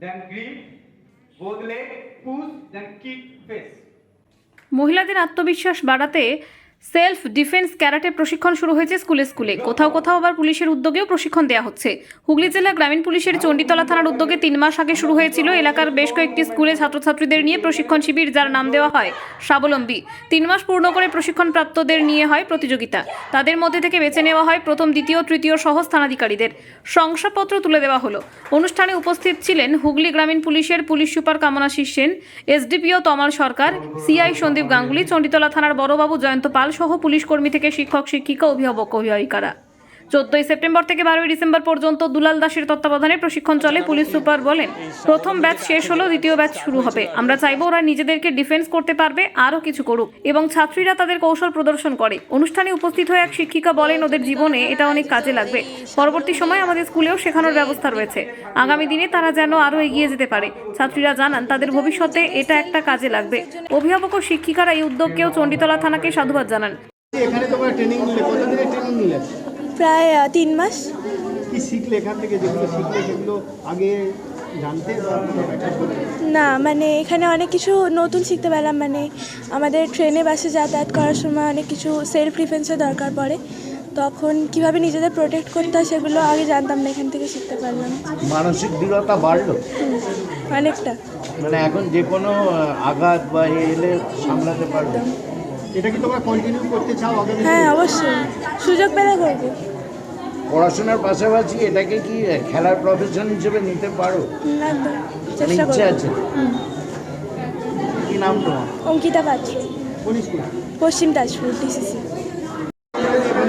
then grip, both leg, push, then kick, face. মহিলাদের আত্মবিশ্বাস বাড়াতে সেলফ ডিফেন্স ক্যারাটে প্রশিক্ষণ শুরু হয়েছে স্কুলে স্কুলে। কোথাও কোথাও আবার পুলিশের উদ্যোগেও প্রশিক্ষণ দেওয়া হচ্ছে। হুগলি জেলা গ্রামীণ পুলিশের চণ্ডীতলা থানার উদ্যোগে তিন মাস আগে শুরু হয়েছিল এলাকার বেশ কয়েকটি স্কুলে ছাত্রছাত্রীদের নিয়ে প্রশিক্ষণ শিবির, যার নাম দেওয়া হয় স্বাবলম্বী। তিন মাস পূর্ণ করে প্রশিক্ষণপ্রাপ্তদের নিয়ে হয় প্রতিযোগিতা। তাদের মধ্যে থেকে বেছে নেওয়া হয় প্রথম, দ্বিতীয়, তৃতীয় সহ স্থানাধিকারীদের। শংসাপত্র তুলে দেওয়া হলো। অনুষ্ঠানে উপস্থিত ছিলেন হুগলি গ্রামীণ পুলিশের police super Kamanashis Sen, SDPO Tamal Sarkar, CI Sandip Ganguly, Chanditala থানার বড়বাবু জয়ন্ত পাল সহ পুলিশ কর্মী থেকে শিক্ষক শিক্ষিকা অভিভাবক অভিভাবিকারা। চোদ্দই সেপ্টেম্বর থেকে বারোই ডিসেম্বর পর্যন্ত দুলাল দাসের তত্ত্বাবধানে প্রশিক্ষণ চলে, পুলিশ সুপার বলেন। প্রথম ব্যাচ শেষ হলো দ্বিতীয় ব্যাচ শুরু হবে। আমরা চাইব ওরা নিজেদেরকে ডিফেন্স করতে পারবে, আরও কিছু করুক। এবং ছাত্রীরা তাদের কৌশল প্রদর্শন করে। অনুষ্ঠানে উপস্থিত হয়ে এক শিক্ষিকা বলেন, ওদের জীবনে এটা অনেক কাজে লাগবে। পরবর্তী সময় আমাদের স্কুলেও শেখানোর ব্যবস্থা রয়েছে। আগামী দিনে তারা যেন আরও এগিয়ে যেতে পারে। ছাত্রীরা জানান, তাদের ভবিষ্যতে এটা একটা কাজে লাগবে। অভিভাবক ও শিক্ষিকারা এই উদ্যোগকেও চণ্ডীতলা থানাকে সাধুবাদ জানান। প্রায় তিন মাস। কি শিখলে? এখান থেকে যেগুলো শিখলে সেগুলো আগে না মানে এখানে অনেক কিছু নতুন শিখতে পারলাম। মানে আমাদের ট্রেনে বাসে যাতায়াত করার সময় অনেক কিছু সেলফ ডিফেন্সের দরকার পড়ে। তখন কীভাবে নিজেদের প্রোটেক্ট করতে হয় সেগুলো আগে জানতাম না এখান থেকে শিখতে পারলাম। মানসিক দৃঢ়তা বাড়লো? অনেকটা। মানে এখন যে কোনো আঘাত বা এলে সামলাতে পারবে? এটা কি তোমরা কন্টিনিউ করতে চাও হ্যাঁ অবশ্যই। সুযোগ পেলে করব। পড়াশোনার পাশাপাশি এটাকে কি খেলার প্রফেশন হিসেবে নিতে পারো? ইচ্ছে আছে। কি নাম তোমার? অঙ্কিতা পাত্র। পশ্চিম তাজপুর ডিসিসি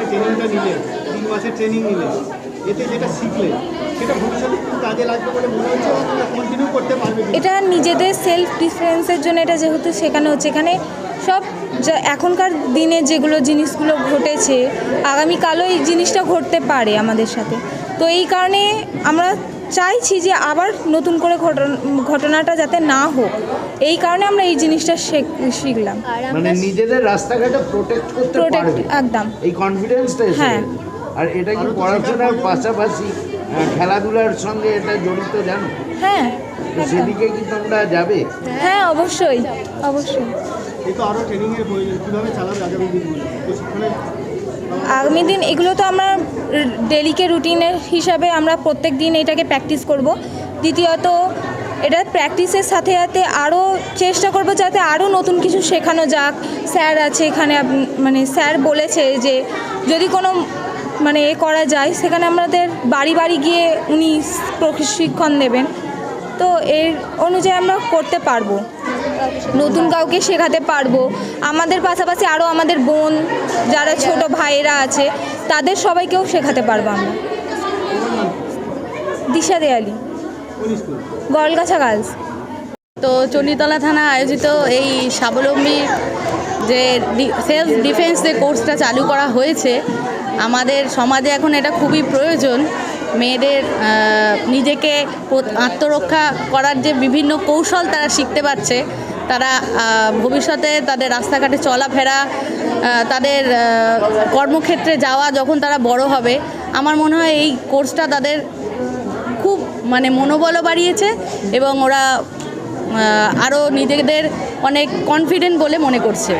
ট্রেনিংটা নিলে তিন মাসের ট্রেনিং নিলে এতে যেটা শিখলে এটা নিজেদের সেলফ ডিফেন্সের জন্য এটা যেহেতু শেখানো হচ্ছে এখানে সব যা এখনকার দিনে যেগুলো জিনিসগুলো ঘটেছে আগামীকালও এই জিনিসটা ঘটতে পারে আমাদের সাথে। তো এই কারণে আমরা চাইছি যে আবার নতুন করে ঘটন- ঘটনাটা যাতে না হোক। এই কারণে আমরা এই জিনিসটা শিখলাম। মানে নিজেদের রাস্তাঘাটে প্রোটেক্ট করতে পারবে। একদম। এই কনফিডেন্সটা হ্যাঁ। আর এটা কি পড়াশোনার পাশাপাশি খেলাধুলার সঙ্গে এটা জড়িত জানো? হ্যাঁ সেদিকে কি তোমরা যাবে? হ্যাঁ অবশ্যই অবশ্যই। এই তো আরও ট্রেনিংয়ের প্রয়োজন। কীভাবে চালাবে আগামী দিনগুলো? আগামী দিন এগুলো তো আমরা ডেলিকে রুটিনের হিসাবে আমরা প্রত্যেক দিন এটাকে প্র্যাকটিস করব। দ্বিতীয়ত এটা প্র্যাকটিসের সাথে সাথে আরও চেষ্টা করব যাতে আরও নতুন কিছু শেখানো যাক। স্যার আছে এখানে মানে স্যার বলেছে যে যদি কোনো মানে এ করা যায়। সেখানে আমাদের বাড়ি বাড়ি গিয়ে উনি প্রশিক্ষণ দেবেন। তো এর অনুযায়ী আমরা করতে পারব। নতুন কাউকে শেখাতে পারব। আমাদের পাশাপাশি আরও আমাদের বোন, যারা ছোট ভাইয়েরা আছে, তাদের সবাইকেও শেখাতে পারব আমরা। দিশা দেয়ালি। গলগাছা গার্লস। তো চণ্ডীতলা থানা আয়োজিত এই স্বাবলম্বী যে সেলফ ডিফেন্স যে কোর্সটা চালু করা হয়েছে আমাদের সমাজে এখন এটা খুবই প্রয়োজন। মেয়েদের নিজেকে আত্মরক্ষা করার যে বিভিন্ন কৌশল তারা শিখতে পারছে, তারা ভবিষ্যতে তাদের রাস্তাঘাটে চলাফেরা তাদের কর্মক্ষেত্রে যাওয়া যখন তারা বড় হবে, আমার মনে হয় এই কোর্সটা তাদের খুব মানে মনোবলও বাড়িয়েছে এবং ওরা আরও নিজেদের অনেক কনফিডেন্ট বলে মনে করছে।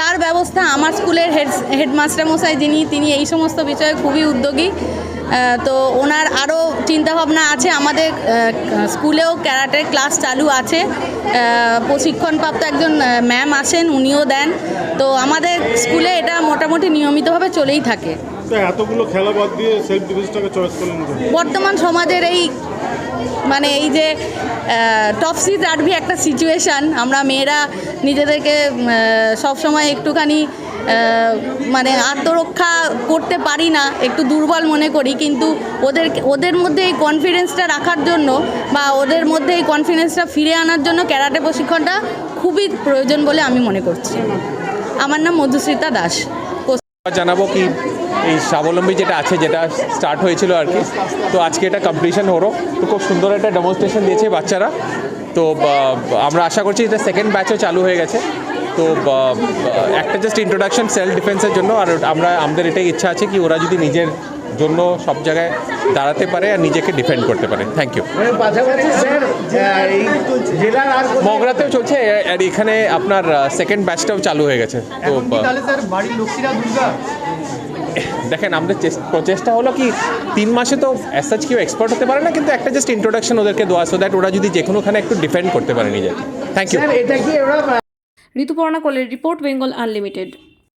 তার ব্যবস্থা আমার স্কুলের হেড হেডমাস্টার মশাই যিনি তিনি এই সমস্ত বিষয়ে খুবই উদ্যোগী। তো ওনার আরও চিন্তাভাবনা আছে। আমাদের স্কুলেও ক্যারাটের ক্লাস চালু আছে। প্রশিক্ষণপ্রাপ্ত একজন ম্যাম আসেন উনিও দেন। তো আমাদের স্কুলে এটা মোটামুটি নিয়মিতভাবে চলেই থাকে। এতগুলো খেলা বাদ দিয়ে সেলফ ডিফেন্সটাকে চয়েস করলেন বর্তমান সমাজের এই মানে এই যে টপসিজ আরভি একটা সিচুয়েশান আমরা মেয়েরা নিজেদেরকে সবসময় একটুখানি মানে আত্মরক্ষা করতে পারি না, একটু দুর্বল মনে করি, কিন্তু ওদের ওদের মধ্যে এই কনফিডেন্সটা রাখার জন্য বা ওদের মধ্যে এই কনফিডেন্সটা ফিরে আনার জন্য ক্যারাটে প্রশিক্ষণটা খুবই প্রয়োজন বলে আমি মনে করছি। আমার নাম মধুস্মিতা দাস। জানাব কি এই স্বাবলম্বী যেটা আছে, যেটা স্টার্ট হয়েছিল আর কি। তো আজকে এটা কমপ্লিশন হলো। তো খুব সুন্দর একটা ডেমনস্ট্রেশন দিয়েছে বাচ্চারা। তো আমরা আশা করছি এটা সেকেন্ড ব্যাচও চালু হয়ে গেছে। তো একটা জাস্ট ইন্ট্রোডাকশন সেলফ ডিফেন্সের জন্য। আর আমরা, আমাদের এটাই ইচ্ছা আছে কি ওরা যদি নিজের জন্য সব জায়গায় দাঁড়াতে পারে আর নিজেকে ডিফেন্ড করতে পারে। থ্যাংক ইউ মানে কোথাও- মগরাতেও চলছে আর এখানে আপনার সেকেন্ড ব্যাচটাও চালু হয়ে গেছে। তো দেখেন আমাদের প্রচেষ্টা হলো কি তিন মাসে তো অ্যাসাচ কেউ এক্সপার্ট হতে পারে না কিন্তু একটা জাস্ট ইন্ট্রোডাকশন ওদেরকে দেওয়া সো দ্যাট ওরা যদি যে কোনোখানে একটু ডিফেন্ড করতে পারে নিজেকে। থ্যাংক ইউ ঋতুপর্ণা কোলের রিপোর্ট বেঙ্গল আনলিমিটেড।